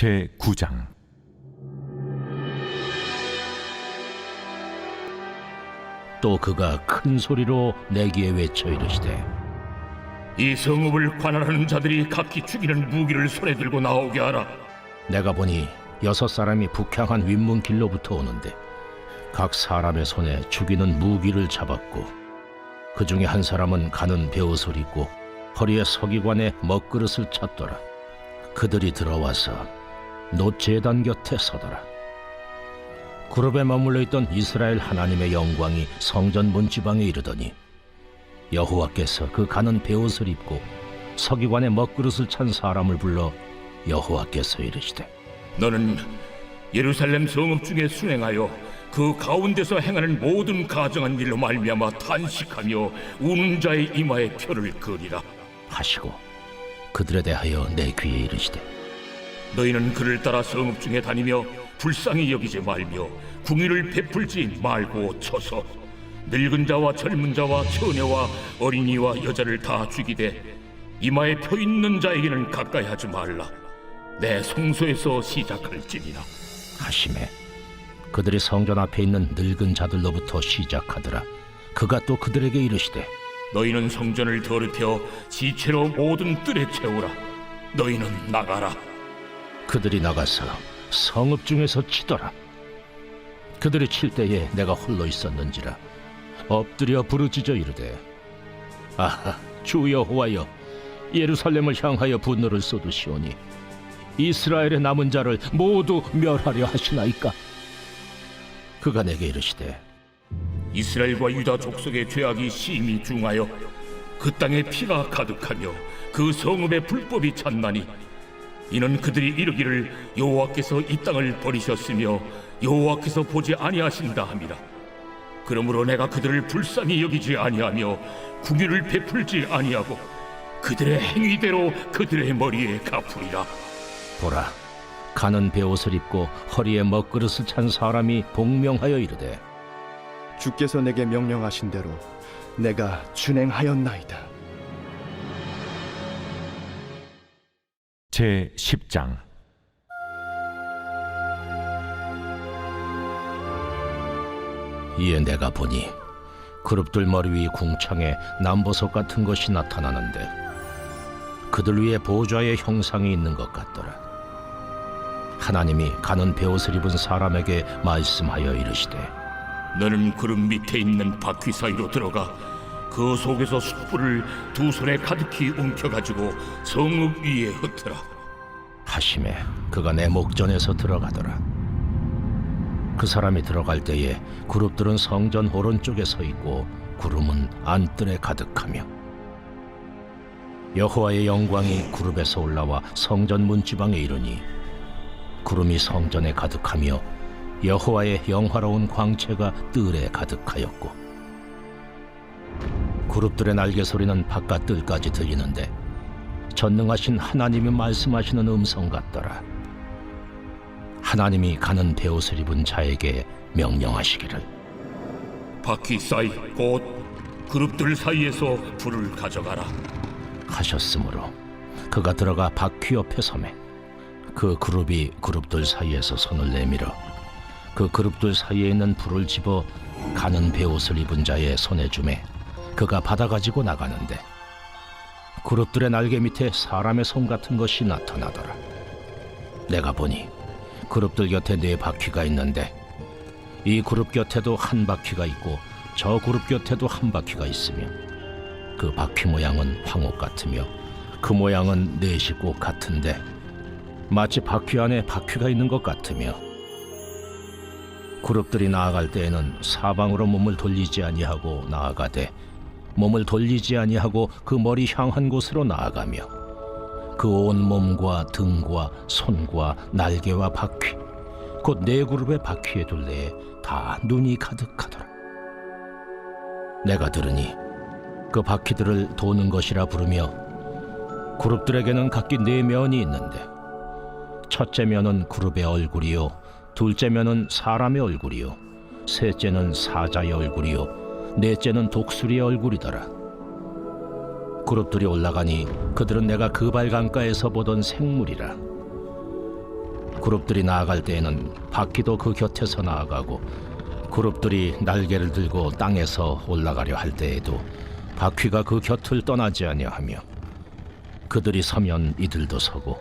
제 9장 또 그가 큰 소리로 내기에 외쳐 이르시되 이 성읍을 관할하는 자들이 각기 죽이는 무기를 손에 들고 나오게 하라. 내가 보니 여섯 사람이 북향한 윗문길로부터 오는데 각 사람의 손에 죽이는 무기를 잡았고 그 중에 한 사람은 가는 베옷을 입고 허리에 서기관에 먹그릇을 찼더라 그들이 들어와서 노 제단 곁에 서더라 그룹에 머물러 있던 이스라엘 하나님의 영광이 성전 문지방에 이르더니 여호와께서 그 가는 베옷을 입고 서기관에 먹그릇을 찬 사람을 불러 여호와께서 이르시되 너는 예루살렘 성읍 중에 순행하여 그 가운데서 행하는 모든 가정한 일로 말미암아 탄식하며 우는 자의 이마에 표를 그리라. 하시고 그들에 대하여 내 귀에 이르시되 너희는 그를 따라 성읍 중에 다니며 불쌍히 여기지 말며 궁의를 베풀지 말고 쳐서 늙은 자와 젊은 자와 처녀와 어린이와 여자를 다 죽이되 이마에 표 있는 자에게는 가까이 하지 말라. 내 성소에서 시작할지니라. 하심에 그들이 성전 앞에 있는 늙은 자들로부터 시작하더라 그가 또 그들에게 이르시되 너희는 성전을 더럽혀 지체로 모든 뜰에 채우라. 너희는 나가라. 그들이 나가서 성읍 중에서 치더라. 그들이 칠 때에 내가 홀로 있었는지라 엎드려 부르짖어 이르되 아하 주 여호와여 예루살렘을 향하여 분노를 쏟으시오니 이스라엘의 남은 자를 모두 멸하려 하시나이까? 그가 내게 이르시되 이스라엘과 유다 족속의 죄악이 심히 중하여 그 땅에 피가 가득하며 그 성읍에 불법이 찬나니 이는 그들이 이르기를 여호와께서 이 땅을 버리셨으며 여호와께서 보지 아니하신다 함이라 그러므로 내가 그들을 불쌍히 여기지 아니하며 궁유를 베풀지 아니하고 그들의 행위대로 그들의 머리에 갚으리라 보라 가는 베옷을 입고 허리에 먹그릇을 찬 사람이 복명하여 이르되 주께서 내게 명령하신 대로 내가 준행하였나이다. 제 10장 이에 내가 보니 그룹들 머리 위 궁창에 남보석 같은 것이 나타나는데 그들 위에 보좌의 형상이 있는 것 같더라. 하나님이 가는 베옷을 입은 사람에게 말씀하여 이르시되 너는 구름 밑에 있는 바퀴 사이로 들어가 그 속에서 숯불을 두 손에 가득히 움켜가지고 성읍 위에 흩어라 하심에 그가 내 목전에서 들어가더라. 그 사람이 들어갈 때에 그룹들은 성전 오른쪽에 서 있고 구름은 안뜰에 가득하며 여호와의 영광이 그룹에서 올라와 성전 문지방에 이르니 구름이 성전에 가득하며 여호와의 영화로운 광채가 뜰에 가득하였고 그룹들의 날개 소리는 바깥 뜰까지 들리는데 전능하신 하나님이 말씀하시는 음성 같더라. 하나님이 가는 베옷을 입은 자에게 명령하시기를 바퀴 사이 곧 그룹들 사이에서 불을 가져가라 하셨으므로 그가 들어가 바퀴 옆에 서매 그 그룹이 그룹들 사이에서 손을 내밀어 그 그룹들 사이에 있는 불을 집어 가는 베옷을 입은 자의 손에 주매 그가 받아 가지고 나가는데 그룹들의 날개 밑에 사람의 손 같은 것이 나타나더라. 내가 보니 그룹들 곁에 네 바퀴가 있는데 이 그룹 곁에도 한 바퀴가 있고 저 그룹 곁에도 한 바퀴가 있으며 그 바퀴 모양은 황옥 같으며 그 모양은 꼭 같은데 마치 바퀴 안에 바퀴가 있는 것 같으며 그룹들이 나아갈 때에는 사방으로 몸을 돌리지 아니하고 나아가되 몸을 돌리지 아니하고 그 머리 향한 곳으로 나아가며 그 온 몸과 등과 손과 날개와 바퀴 곧 네 그룹의 바퀴의 둘레에 다 눈이 가득하더라. 내가 들으니 그 바퀴들을 도는 것이라 부르며 그룹들에게는 각기 네 면이 있는데 첫째 면은 그룹의 얼굴이요 둘째 면은 사람의 얼굴이요 셋째는 사자의 얼굴이요 넷째는 독수리의 얼굴이더라. 그룹들이 올라가니 그들은 내가 그발 강가에서 보던 생물이라. 그룹들이 나아갈 때에는 바퀴도 그 곁에서 나아가고 그룹들이 날개를 들고 땅에서 올라가려 할 때에도 바퀴가 그 곁을 떠나지 아니하며 그들이 서면 이들도 서고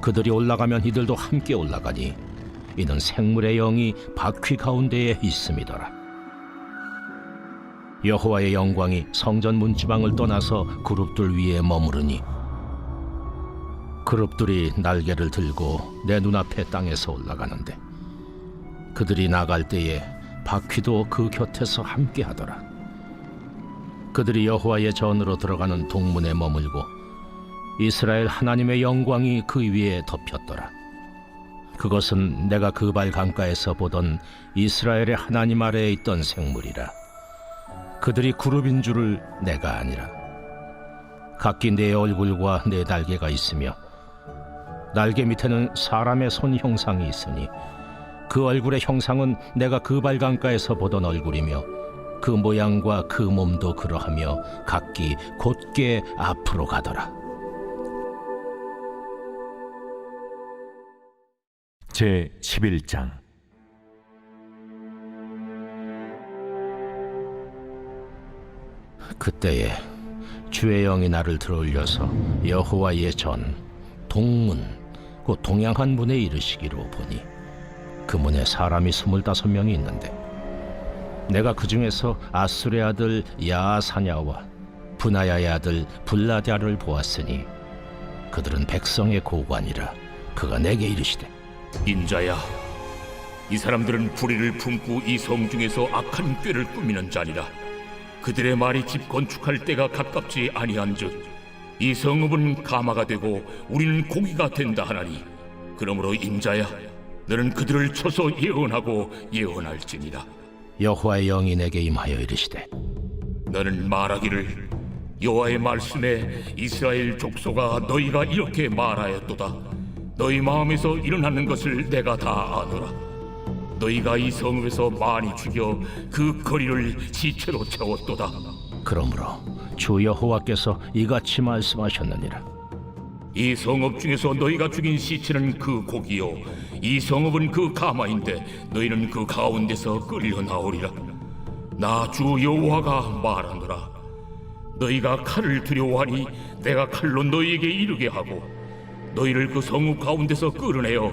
그들이 올라가면 이들도 함께 올라가니 이는 생물의 영이 바퀴 가운데에 있음이더라 여호와의 영광이 성전 문지방을 떠나서 그룹들 위에 머무르니 그룹들이 날개를 들고 내 눈앞에 땅에서 올라가는데 그들이 나갈 때에 바퀴도 그 곁에서 함께 하더라. 그들이 여호와의 전으로 들어가는 동문에 머물고 이스라엘 하나님의 영광이 그 위에 덮였더라. 그것은 내가 그발 강가에서 보던 이스라엘의 하나님 아래에 있던 생물이라 그들이 그룹인 줄을 내가 아니라 각기 내 얼굴과 내 날개가 있으며 날개 밑에는 사람의 손 형상이 있으니 그 얼굴의 형상은 내가 그 발강가에서 보던 얼굴이며 그 모양과 그 몸도 그러하며 각기 곧게 앞으로 가더라. 제 11장 그때에 주의 영이 나를 들어올려서 여호와의 전 동문 곧 동양한 문에 이르시기로 보니 그 문에 사람이 스물다섯 명이 있는데 내가 그 중에서 아술의 아들 야사냐와 분하야의 아들 블라디아를 보았으니 그들은 백성의 고관이라 그가 내게 이르시되 인자야, 이 사람들은 불의를 품고 이 성 중에서 악한 꾀를 꾸미는 자니라. 그들의 말이 집 건축할 때가 가깝지 아니한즉 이 성읍은 가마가 되고 우리는 고기가 된다 하나니 그러므로 인자야, 너는 그들을 쳐서 예언하고 예언할지니라. 여호와의 영이 내게 임하여 이르시되 너는 말하기를 여호와의 말씀에 이스라엘 족속아 너희가 이렇게 말하였도다 너희 마음에서 일어나는 것을 내가 다 아노라 너희가 이 성읍에서 많이 죽여 그 거리를 시체로 채웠도다. 그러므로 주 여호와께서 이같이 말씀하셨느니라. 이 성읍 중에서 너희가 죽인 시체는 그 고기요 이 성읍은 그 가마인데 너희는 그 가운데서 끌려 나오리라. 나 주 여호와가 말하노라. 너희가 칼을 두려워하니 내가 칼로 너희에게 이르게 하고 너희를 그 성읍 가운데서 끌어내어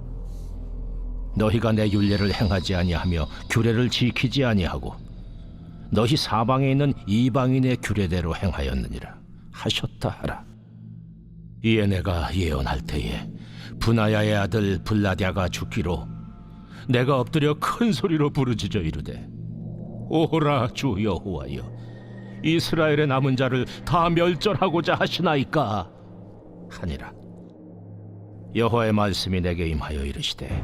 너희가 내 율례를 행하지 아니하며 규례를 지키지 아니하고 너희 사방에 있는 이방인의 규례대로 행하였느니라. 하셨다 하라. 이에 내가 예언할 때에 분하야의 아들 블라디아가 죽기로 내가 엎드려 큰 소리로 부르짖어 이르되 오라 주 여호와여 이스라엘의 남은 자를 다 멸절하고자 하시나이까 하니라. 여호와의 말씀이 내게 임하여 이르시되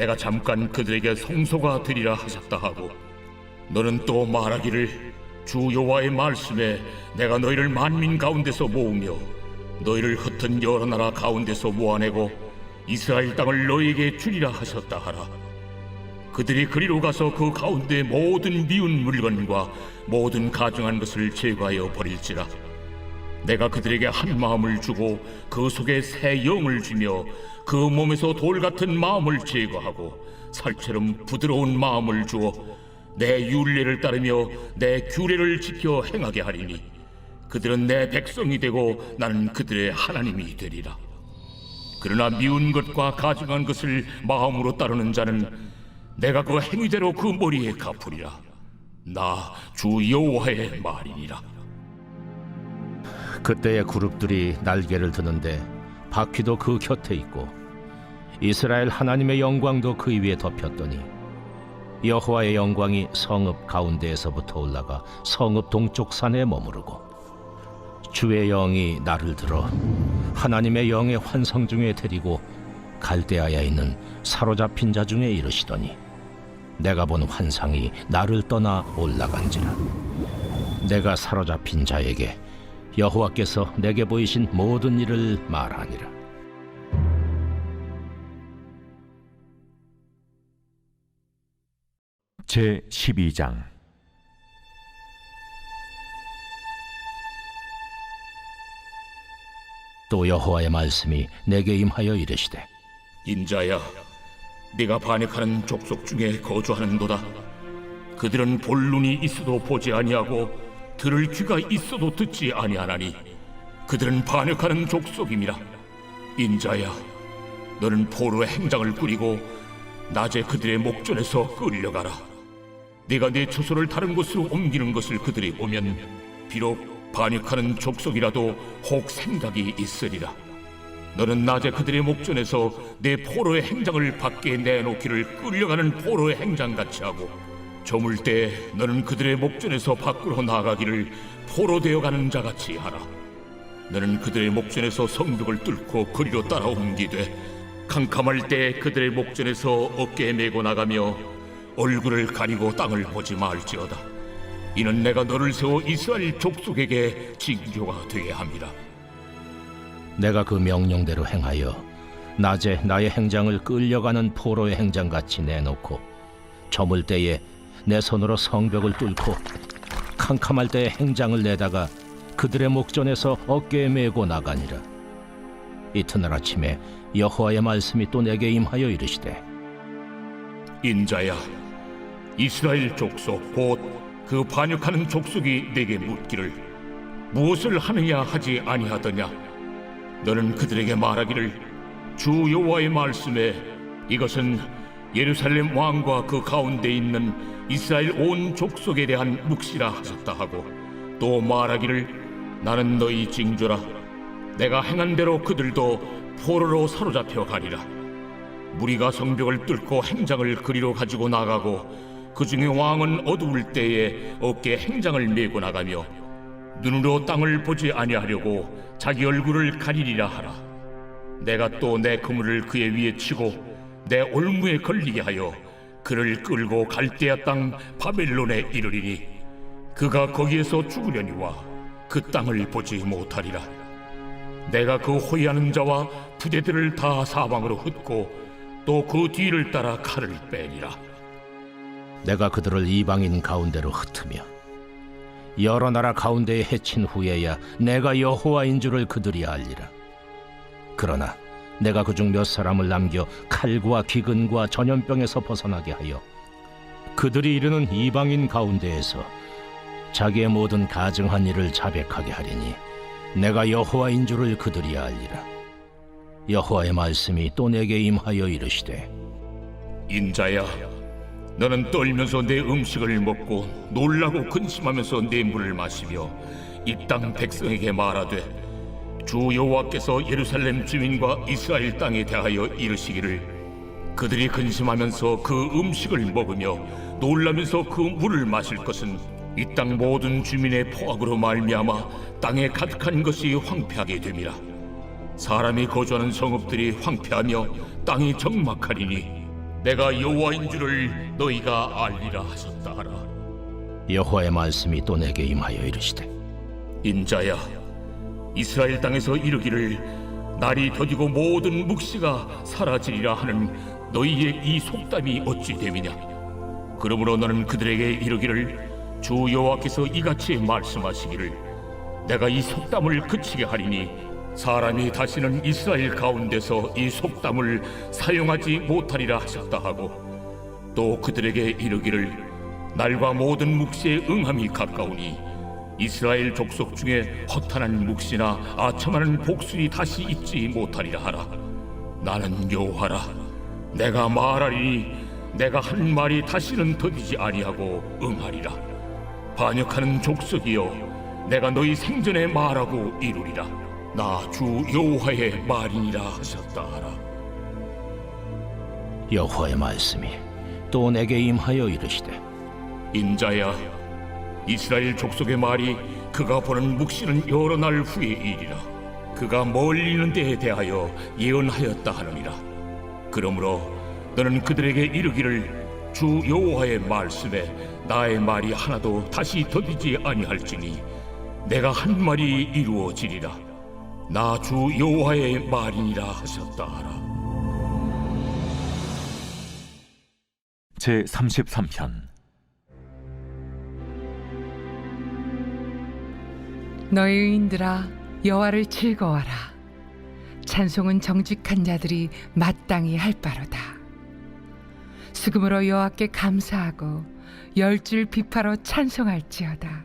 내가 잠깐 그들에게 성소가 되리라 하셨다 하고 너는 또 말하기를 주 여호와의 말씀에 내가 너희를 만민 가운데서 모으며 너희를 흩은 여러 나라 가운데서 모아내고 이스라엘 땅을 너희에게 주리라 하셨다 하라. 그들이 그리로 가서 그 가운데 모든 미운 물건과 모든 가증한 것을 제거하여 버릴지라 내가 그들에게 한 마음을 주고 그 속에 새 영을 주며 그 몸에서 돌 같은 마음을 제거하고 살처럼 부드러운 마음을 주어 내 율례를 따르며 내 규례를 지켜 행하게 하리니 그들은 내 백성이 되고 나는 그들의 하나님이 되리라. 그러나 미운 것과 가증한 것을 마음으로 따르는 자는 내가 그 행위대로 그 머리에 갚으리라. 나 주 여호와의 말이니라 그때의 그룹들이 날개를 드는데 바퀴도 그 곁에 있고 이스라엘 하나님의 영광도 그 위에 덮였더니 여호와의 영광이 성읍 가운데에서부터 올라가 성읍 동쪽 산에 머무르고 주의 영이 나를 들어 하나님의 영의 환상 중에 데리고 갈대아에 있는 사로잡힌 자 중에 이르시더니 내가 본 환상이 나를 떠나 올라간지라. 내가 사로잡힌 자에게 여호와께서 내게 보이신 모든 일을 말하니라. 제 12장 또 여호와의 말씀이 내게 임하여 이르시되 인자야 네가 반역하는 족속 중에 거주하는도다 그들은 볼 눈이 있어도 보지 아니하고 들을 귀가 있어도 듣지 아니하나니 그들은 반역하는 족속임이라. 인자야 너는 포로의 행장을 꾸리고 낮에 그들의 목전에서 끌려가라. 네가 내 처소를 다른 곳으로 옮기는 것을 그들이 보면 비록 반역하는 족속이라도 혹 생각이 있으리라. 너는 낮에 그들의 목전에서 내 포로의 행장을 밖에 내놓기를 끌려가는 포로의 행장 같이 하고 저물 때 너는 그들의 목전에서 밖으로 나가기를 포로 되어 가는 자같이 하라. 너는 그들의 목전에서 성벽을 뚫고 거리로 따라 옮기되 캄캄할 때 그들의 목전에서 어깨에 메고 나가며 얼굴을 가리고 땅을 보지 말지어다. 이는 내가 너를 세워 이스라엘 족속에게 징조가 되게 함이라. 내가 그 명령대로 행하여 낮에 나의 행장을 끌려가는 포로의 행장같이 내놓고 저물 때에 내 손으로 성벽을 뚫고 캄캄할 때에 행장을 내다가 그들의 목전에서 어깨에 메고 나가니라. 이튿날 아침에 여호와의 말씀이 또 내게 임하여 이르시되 인자야 이스라엘 족속 곧 그 반역하는 족속이 내게 묻기를 무엇을 하느냐 하지 아니하더냐 너는 그들에게 말하기를 주 여호와의 말씀에 이것은 예루살렘 왕과 그 가운데 있는 이스라엘 온 족속에 대한 묵시라 하셨다 하고 또 말하기를 나는 너희 징조라 내가 행한 대로 그들도 포로로 사로잡혀 가리라 무리가 성벽을 뚫고 행장을 그리로 가지고 나가고 그 중에 왕은 어두울 때에 어깨에 행장을 메고 나가며 눈으로 땅을 보지 아니하려고 자기 얼굴을 가리리라 하라. 내가 또 내 그물을 그의 위에 치고 내 올무에 걸리게 하여 그를 끌고 갈대아 땅 바벨론에 이르리니 그가 거기에서 죽으려니와 그 땅을 보지 못하리라. 내가 그 호위하는 자와 부대들을 다 사방으로 흩고 또 그 뒤를 따라 칼을 빼리라. 내가 그들을 이방인 가운데로 흩으며 여러 나라 가운데에 해친 후에야 내가 여호와인 줄을 그들이 알리라. 그러나 내가 그중 몇 사람을 남겨 칼과 기근과 전염병에서 벗어나게 하여 그들이 이르는 이방인 가운데에서 자기의 모든 가증한 일을 자백하게 하리니 내가 여호와인 줄을 그들이 알리라. 여호와의 말씀이 또 내게 임하여 이르시되 인자야, 너는 떨면서 내 음식을 먹고 놀라고 근심하면서 내 물을 마시며 이 땅 백성에게 말하되 주 여호와께서 예루살렘 주민과 이스라엘 땅에 대하여 이르시기를 그들이 근심하면서 그 음식을 먹으며 놀라면서 그 물을 마실 것은 이 땅 모든 주민의 포악으로 말미암아 땅에 가득한 것이 황폐하게 됨이라. 사람이 거주하는 성읍들이 황폐하며 땅이 적막하리니 내가 여호와인 줄을 너희가 알리라 하셨다 하라. 여호와의 말씀이 또 내게 임하여 이르시되 인자야 이스라엘 땅에서 이르기를 날이 더디고 모든 묵시가 사라지리라 하는 너희의 이 속담이 어찌 됨이냐? 그러므로 너는 그들에게 이르기를 주 여호와께서 이같이 말씀하시기를 내가 이 속담을 그치게 하리니 사람이 다시는 이스라엘 가운데서 이 속담을 사용하지 못하리라 하셨다 하고 또 그들에게 이르기를 날과 모든 묵시의 응함이 가까우니 이스라엘 족속 중에 허탄한 묵시나 아첨하는 복술이 다시 있지 못하리라 하라. 나는 여호와라. 내가 말하리니 내가 한 말이 다시는 더디지 아니하고 응하리라. 반역하는 족속이여 내가 너희 생전에 말하고 이루리라. 나 주 여호와의 말이니라 하셨다 하라. 여호와의 말씀이 또 내게 임하여 이르시되 인자야 이스라엘 족속의 말이 그가 보는 묵시는 여러 날 후의 일이라. 그가 멀리 있는 데에 대하여 예언하였다 하느니라. 그러므로 너는 그들에게 이르기를 주 여호와의 말씀에 나의 말이 하나도 다시 더디지 아니할지니 내가 한 말이 이루어지리라. 나 주 여호와의 말이니라 하셨다 하라. 제 33편 너희 의인들아 여호와를 즐거워하라. 찬송은 정직한 자들이 마땅히 할 바로다. 수금으로 여호와께 감사하고 열줄 비파로 찬송할지어다.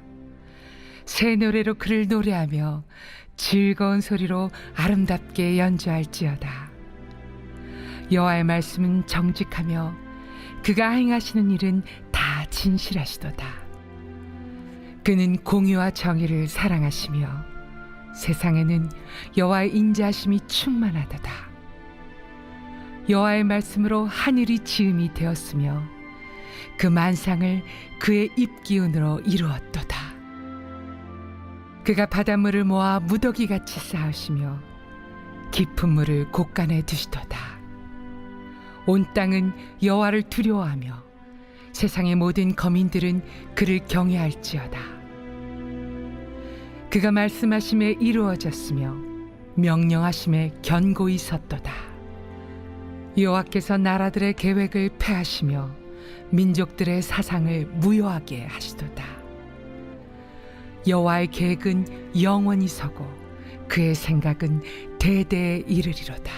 새 노래로 그를 노래하며 즐거운 소리로 아름답게 연주할지어다. 여호와의 말씀은 정직하며 그가 행하시는 일은 다 진실하시도다 그는 공의와 정의를 사랑하시며 세상에는 여호와의 인자하심이 충만하도다. 여호와의 말씀으로 하늘이 지음이 되었으며 그 만상을 그의 입기운으로 이루었도다. 그가 바닷물을 모아 무더기 같이 쌓으시며 깊은 물을 곳간에 두시도다. 온 땅은 여호와를 두려워하며 세상의 모든 거민들은 그를 경외할지어다. 그가 말씀하심에 이루어졌으며 명령하심에 견고히 섰도다. 여호와께서 나라들의 계획을 패하시며 민족들의 사상을 무효하게 하시도다. 여호와의 계획은 영원히 서고 그의 생각은 대대에 이르리로다.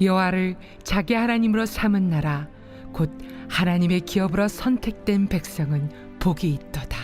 여호와를 자기 하나님으로 삼은 나라 곧 하나님의 기업으로 선택된 백성은 복이 있도다.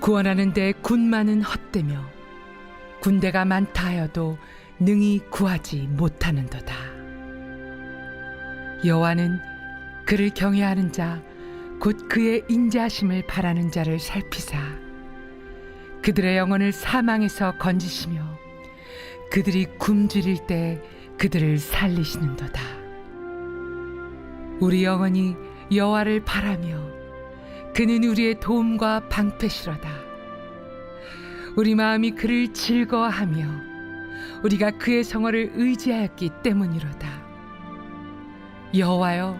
구원하는 데 군만은 헛되며 군대가 많다 하여도 능히 구하지 못하는도다. 여호와는 그를 경외하는 자 곧 그의 인자하심을 바라는 자를 살피사 그들의 영혼을 사망에서 건지시며 그들이 굶주릴 때 그들을 살리시는도다. 우리 영혼이 여호와를 바라며 그는 우리의 도움과 방패시로다. 우리 마음이 그를 즐거워하며 우리가 그의 성어를 의지하였기 때문이로다. 여호와여,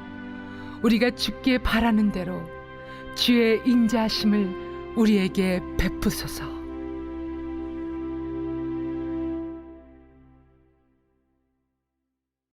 우리가 주께 바라는 대로 주의 인자하심을 우리에게 베푸소서.